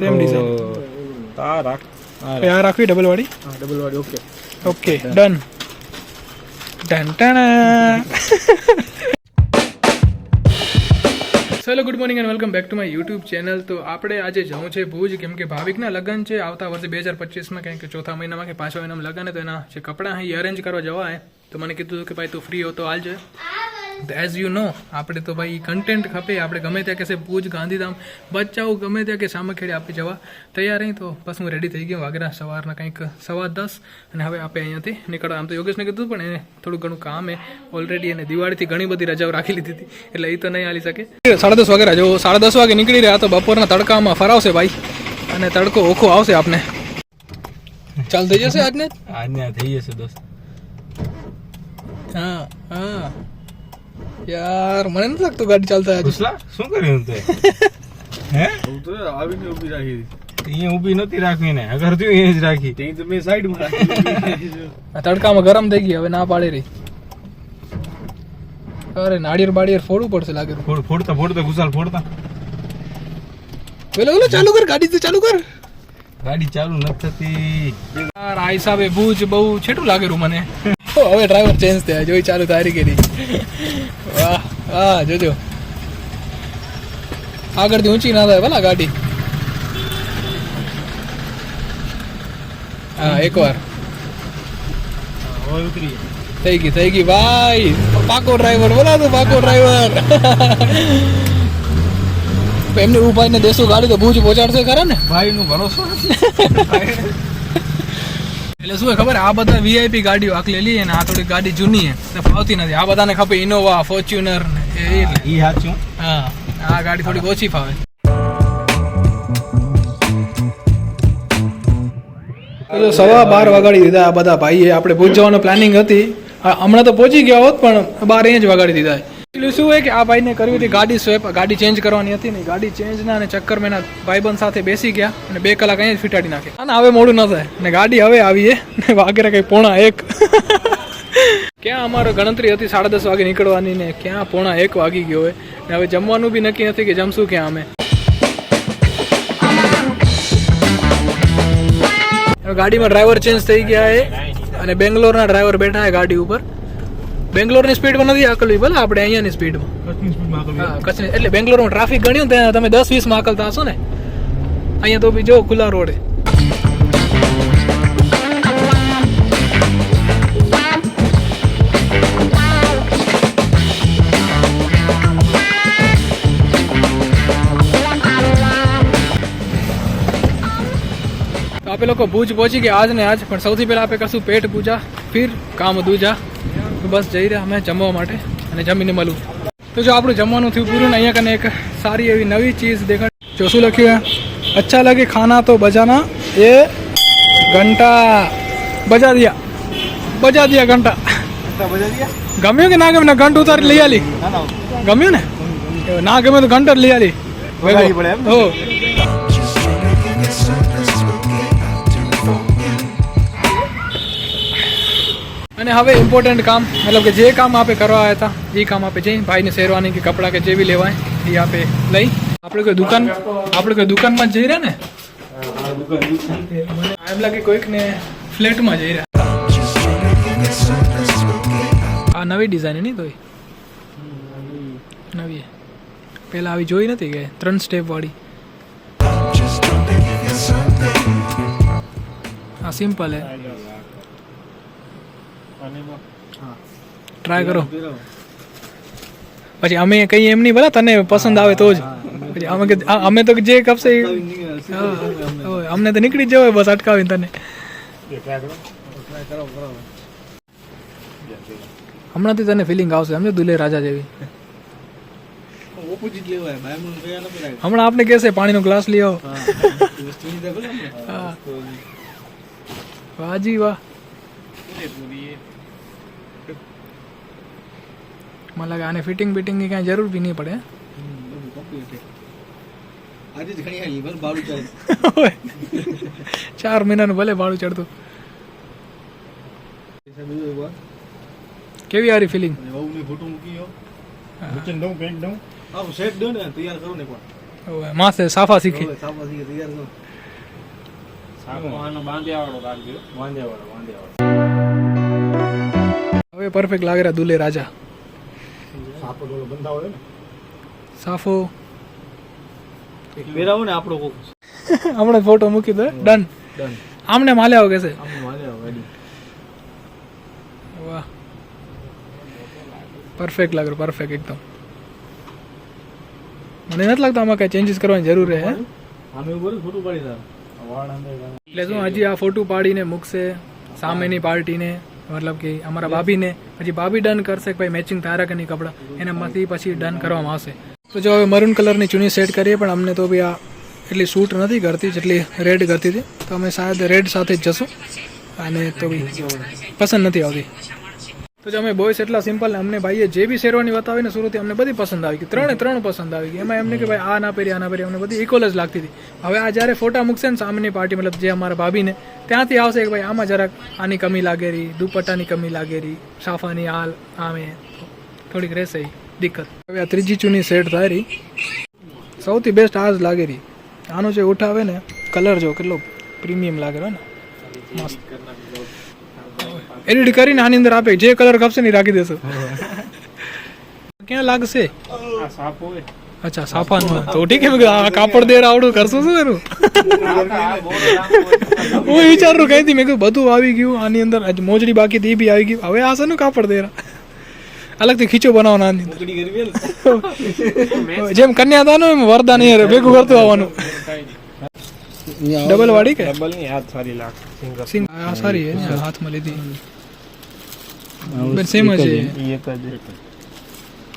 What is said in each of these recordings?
Same design તો આ રાખ આ આ રાખવી ડબલ વાળી હા ડબલ વાળી okay okay done done hello good morning and welcome back to my YouTube channel તો આપણે આજે જવું છે ભુજ કેમ કે ભાવિકના લગ્ન છે આવતા વર્ષે બે હજાર પચીસમાં કંઈક ચોથા મહિનામાં કે પાંચમા મહિનામાં લગ્ન છે તો એના જે કપડાં અહીં અરેન્જ કરવા જવાય તો મને કીધું કે ભાઈ તું ફ્રી હો તો એઝ યુ નો આપણે તો ભાઈ કન્ટેન્ટ ખપે આપણે ગમે ત્યાં કહેશે ભુજ ગાંધીધામ બચ્ચાઓ ગમે ત્યાં કે સામખેડે આપી જવા તૈયાર નહીં તો બસ હું રેડી થઈ ગયો વાગરા સવારના કંઈક સવા દસ અને હવે આપણે અહીંયાથી નીકળવા. આમ તો યોગેશને કીધું પણ એને થોડું ઘણું કામ એ ઓલરેડી એને દિવાળીથી ઘણી બધી રજાઓ રાખી લીધી હતી એટલે એ તો નહીં હાલી શકે. સાડા દસ વાગે જો સાડા દસ વાગે નીકળી રહ્યા તો બપોરના તડકામાં ફરાવશે ભાઈ અને તડકો ઓખો આવશે આપને. ચાલ થઈ જશે આજને? આજને થઈ જશે દોસ્ત. હા હા. યાર મને નથી લાગતું ગાડી ચાલતા આજે કુશલા શું કર્યું તે હે? હું તો આવીને ઊભી રાખી અહીંયા ઊભી નથી રાખવી ને અગર તું અહીંયા જ રાખી. હતી તો મેં સાઈડમાં રાખી આ તડકામાં ગરમ થઈ ગઈ હવે ના પાડી રહી. અરે નાળિયેર બાળિયેર ફોડવું પડશે લાગે ફોડ ફોડતા ફોડતા કુશાલ ફોડતા. પેલો પેલો ચાલુ કર ગાડી તો ચાલુ કર. ગાડી ચાલુ નથી થતી. યાર આ હિસાબે ભૂજ બહુ છેટું લાગેલું મને. હવે ડ્રાઈવર ચેન્જ થયા. જોઈ ચાલુ તારી કરી વાહ વાહ જોજો. આગળથી ઊંચી ના થાય ભલા ગાડી. હા એકવાર. થઈ ગઈ થઈ ગઈ. ભાઈ પાકો ડ્રાઈવર બોલા તું પાકો ડ્રાઈવર એમને ઉભાઈને દેશું ગાડી તો ભૂજ પહોંચાડશે ખરા ને? ભાઈ નું ભરોસો એટલે શું ખબર? આ બધા વીઆઈપી ગાડીઓ આખી લઈએ ને આ થોડી ગાડી જૂની છે ને ફાવતી નથી. આ બધાને ખબર ઇનોવા ફોર્ચ્યુનર ને એ એટલે. સાચું હા આ ગાડી થોડીક ઓછી ફાવે. તો સવા બાર વગાડી દીધા આ બધા ભાઈએ. આપણે પહોંચવાનો પ્લાનિંગ હતી. હમણાં તો પહોંચી ગયા હોત પણ બાર અહીંયા જ વગાડી દીધા. શું હોય કે આ ભાઈને કરવી હતી ગાડી સ્વેપ, ગાડી ચેન્જ કરવાની હતી ને ગાડી ચેન્જ ના અને ચક્કર મેં ભાઈબંધ સાથે બેસી ગયા અને બે કલાક અહીંયા ફિટાડી નાખે. અને હવે મોડું ન થાય. ને ગાડી હવે આવીએ. ને વાગેરે કઈ પોણા એક. ક્યાં અમારો ગણતરી હતી સાડા દસ વાગે નીકળવાની ને ક્યાં પોણા એક વાગી ગયો હોય. ને હવે જમવાનું બી નક્કી નથી કે જમશું ક્યાં અમે. ગાડીમાં ડ્રાઈવર ચેન્જ થઈ ગયા છે અને બેંગ્લોરના ડ્રાઈવર બેઠા છે ગાડી ઉપર. બેંગ્લોરની સ્પીડમાં નથી આકલવી ભલે આપણે અહીંયાની સ્પીડમાં. હા કચ્છની એટલે બેંગ્લોરમાં ટ્રાફિક ગણ્યું ને ત્યાં તમે દસ વીસમાં આકલતા હશો ને અહીંયા તો બી જો ખુલ્લા રોડે. આપે લોકો ભુજ પહોંચી ગયા આજ ને આજ પણ સૌથી પહેલા આપણે કરશું પેટ પૂજા ફિર કામ દૂજા તો બસ જઈ રહ્યા અમે જમવા માટે અને જમીને મળું તો જો આપણું જમવાનું થયું પૂરું ને અહીંયા કને એક સારી એવી નવી ચીઝ દેખાડ જો શું લખ્યું અચ્છા લાગે ખાના તો બજાના. એ ઘંટા. બજા દિયા બજા દિયા ઘંટા ગમ્યું કે ના ગમ્યું? ઘંટ ઉતારી લઈ આલી. ગમ્યું ને? ના ગમે તો ઘંટ જ લઈ આલી? હો અને હવે ઇમ્પોર્ટન્ટ કામ, મતલબ કે જે કામ આપે કરવા આવ્યા હતા, એ કામ આપે જઈ ભાઈને શેરવાની કે કપડાં કે જે બી લેવાય, એ આપે લઈ. આપણે કોઈ દુકાન, આપણે કોઈ દુકાનમાં જ જઈ રહ્યા ને? મને એમ લાગે કોઈક ને ફ્લેટમાં જઈ રહ્યા. આ નવી ડિઝાઇન નહીં તોય? નવી પેલા આવી જોઈ નથી કે ત્રણ સ્ટેપ વાળી. હા સિમ્પલ હે. ટ્રાય કરો. પછી અમે કઈ એમ નહીં ભલા તને પસંદ આવે તો જ. પછી અમે અમે તો જે કપશે અમને તો નીકળી જ જવાય બસ અટકાવીને તને. હમણાંથી તને ફિલિંગ આવશે સમજો દુલે રાજા જેવી. હમણાં આપણે કહેશે પાણીનો ગ્લાસ લઈ આવો. હા. વાજી વાહ મને લાગે આને ફિટિંગ બિટિંગની કાંઈ જરૂર બી નહીં પડે. આજે જ ઘણી ભલે બારું ચાલે ચાર મહિનાનું ભલે ભાડું ચડતું. કેવી આરી ફિલિંગ ફોટો મૂકી માસે સાફા શીખી. હવે સાપાથી તૈયાર કરો. હવે પરફેક્ટ લાગે રહ્યા દુલે રાજા. ડોળો બંધા હોય ને. સાફો. વેરાવો ને આપણો કોક. હમણાં ફોટો મૂકી દો ડન ડન આમને માલ્યા કે છે? આમને માલે ગાડી વાહ. પરફેક્ટ લાગ્યો પરફેક્ટ એકદમ. મને નથી લાગતું આમાં કઈ ચેન્જીસ કરવાની જરૂર રહે હે. આમે ઉપર ફોટો પાડી તાર એટલે શું હજી આ ફોટો પાડીને મૂકશે સામેની પાર્ટીને? મતલબ કે અમારા ભાભીને પછી ભાભી ડન કરશે કે ભાઈ મેચિંગ તારા કે નહીં કપડાં. એનામાંથી પછી ડન કરવામાં આવશે. તો જો હવે મરૂન કલરની ચૂની સેટ કરીએ, પણ અમને તો બી આ એટલી સૂટ નથી કરતી જેટલી રેડ કરતી હતી. તો અમે શાયદ રેડ સાથે જ જશું. અને તો બી પસંદ નથી આવતી. તો જે અમે બોયસ એટલા સિમ્પલ અમને ભાઈએ જે બી શેરવાની ને શરૂથી અમને બધી પસંદ આવી ગઈ. ત્રણે ત્રણ પસંદ આવી ગઈ. એમાં એમને કે ભાઈ આ ના પહેરી, આ ના પહેરી, અમને બધી ઇક્વલ જ લાગતી હતી. હવે આ જ્યારે ફોટા મૂકશે ને સામેની પાર્ટી મતલબ જે અમારા ભાભીને, ત્યાંથી આવશે કે ભાઈ આમાં જરાક આની કમી લાગેરી દુપટ્ટાની કમી લાગેરી સાફાની હાલ, આમે. થોડીક રહેશે દિક્કત. હવે આ ત્રીજી ચૂની સેટ થાય રહી. સૌથી બેસ્ટ આ જ લાગે આનો જે ઉઠાવે ને કલર જો કેટલો પ્રીમિયમ લાગે ને. મસ્ત. એડિટ કરીને આની અંદર આપે જે કલર કપશે ને રાખી દેશો. ક્યાં લાગશે? અચ્છા સાફાનું તો ઠીક છે મેં આ કાપડ દેર આવડું કરશું શું એનું? હું વિચારું કઈ હતી મેં કીધું બધું આવી ગયું આની અંદર મોજડી બાકી હતી એ બી આવી ગયું. હવે આ ને કાપડ દેરા. અલગથી ખીચો બનાવવાનો આની જેમ કન્યાદાન હોય એમ વરદાન ભેગું કરતું આવવાનું. ડબલ વાળી કે? ડબલની હાથ સારી લાગે સિંગલ સિંગ આ સારી છે ને, હાથમાં લીધી. બસ સેમ જ છે. એક જ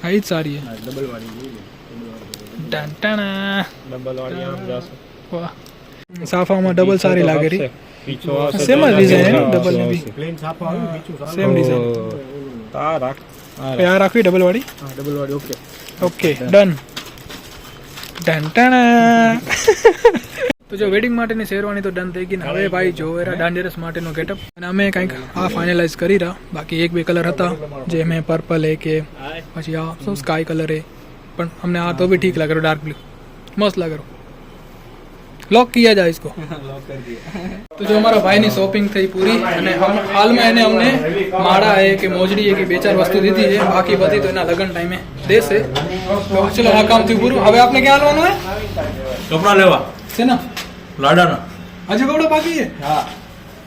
હા ઈ જ સારી છે. ડબલ વાળી ટન ટણા. ડબલ વાળી આમ જાસો વાહ. સાફામાં ડબલ સારી લાગે રહી સેમ જ ડિઝાઇન ડબલની બી પ્લેન પીછું સેમ ડિઝાઇન તા રાખ આ રાખવી ડબલ વાળી? હા ડબલ વાળી ઓકે ઓકે ડન ટન ટણા. તો જો વેડિંગ માટેની શેરવાની તો ડન થઈ ગઈ ને હવે ભાઈ જો એરા ડાન્જરસ માટેનો ગેટઅપ અને અમે કંઈક આ ફાઇનલાઇઝ કરી રહ્યા બાકી એક બે કલર હતા જે મેં પર્પલ એ કે પછી આ શું સ્કાય કલર એ પણ અમને આ તો भी ठीक लग रहा डार्क ब्लू मस्त लग रहा लॉक किया जाए इसको तो जो हमारा भाई ની શોપિંગ થઈ પૂરી અને હમ હાલમાં એને અમને માળા હે કે મોજડી હે કે બે ચાર વસ્તુ દીધી છે બાકી બધી તો એના લગન ટાઈમે દેશે તો ચલો આ કામ થયું પૂરું હવે આપણે ક્યાં હાલવાનું હે કપડા લેવા છે ને લાડાના. હજુ કપડા બાકી છે? હા.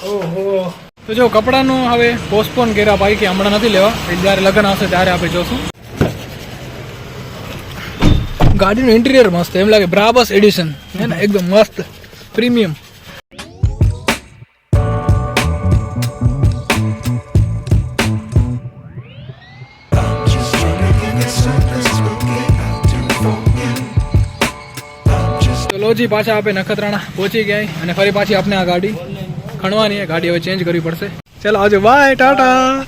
ઓહો. તો જો કપડાનું હવે પોસ્ટપોન કર્યા ભાઈ કે હમણાં નથી લેવા. જયારે લગ્ન આવશે ત્યારે આપણે જોશું. ગાડીનું ઇન્ટિરિયર મસ્ત એમ લાગે બ્રાબસ એડિશન હે ને? એકદમ મસ્ત. પ્રીમિયમ ચલો પાછા આપણે નખત્રાણા. પહોંચી ગયા અને ફરી પાછી આપણે આ ગાડી. ખણવાની ગાડી હવે ચેન્જ કરવી પડશે. ચાલો આજે બાય ટાટા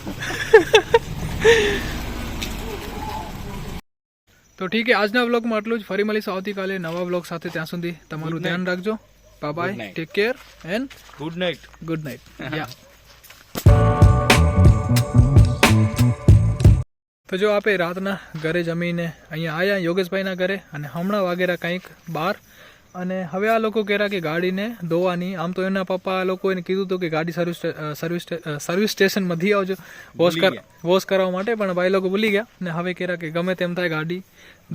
તો ઠીક છે આજના વ્લોગમાં આટલું જ. ફરી મળીશું આવતીકાલે નવા વ્લોગ સાથે ત્યાં સુધી. તમારું ધ્યાન રાખજો. Bye bye take care and good night good night યા તો જો આપે રાતના ઘરે જમીને અહીંયા આવ્યા યોગેશભાઈના ઘરે અને હમણાં વાગેરા કંઈક બાર. અને હવે આ લોકો કહેરા કે ગાડીને ધોવાની. આમ તો એના પપ્પા આ એને કીધું હતું કે ગાડી સર્વિસ સર્વિસ સર્વિસ સ્ટેશનમાંથી આવજો. વોશ કર વોશ કરાવવા માટે પણ ભાઈ લોકો ભૂલી ગયા. ને હવે કહેરા કે ગમે તેમ થાય ગાડી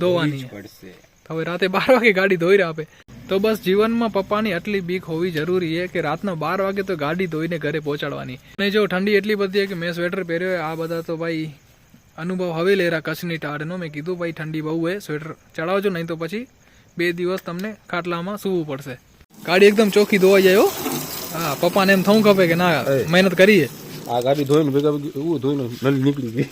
ધોવાની. હવે રાતે બાર વાગે ગાડી ધોઈ રહ્યા આપે. તો બસ જીવનમાં પપ્પાની આટલી બીક હોવી જરૂરી છે કે રાતના બાર વાગે તો ગાડી ધોઈને ઘરે પહોંચાડવાની. અને જો ઠંડી એટલી બધી કે મેં સ્વેટર પહેર્યો આ બધા તો ભાઈ અનુભવ હવે લે રહ્યા કચ્છની ટાળનો મેં કીધું ભાઈ ઠંડી બહુ છે સ્વેટર ચડાવજો નહીં તો પછી બે દિવસ તમને ખાટલામાં સૂવું પડશે. ગાડી એકદમ ચોખ્ખી ધોવાઈ જાય હો. હા પપ્પાને એમ થવું ખપે કે ના મહેનત કરીએ. આ ગાડી ધોઈને ભેગા એવું ધોઈને નલી નીકળી ગઈ.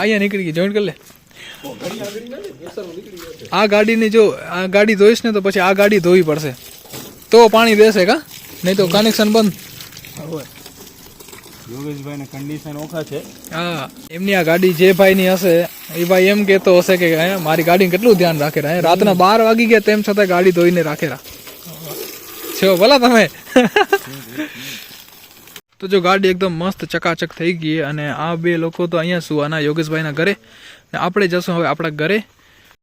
અહીંયા નીકળી ગઈ જોઈન્ટ કરી લે. આ ગાડીની જો આ ગાડી ધોઈશ ને તો પછી આ ગાડી ધોવી પડશે. તો પાણી દેશે કા? નહીં તો કનેક્શન બંધ. યોગેશભાઈ કન્ડિશન ઓખા છે. હા, એમની આ ગાડી જે ભાઈની હશે, એ ભાઈ એમ કેતો હશે કે મારી ગાડીનું કેટલું ધ્યાન રાખેલા રાતના બાર વાગી ગયા તેમ છતાં ગાડી ધોઈને રાખેલા છો, ભલા તમે? તો જો ગાડી એકદમ મસ્ત ચકાચક થઈ ગઈ અને આ બે લોકો તો અહીંયા સુવાના, યોગેશભાઈના ઘરે. ને આપણે જશું હવે આપણા ઘરે.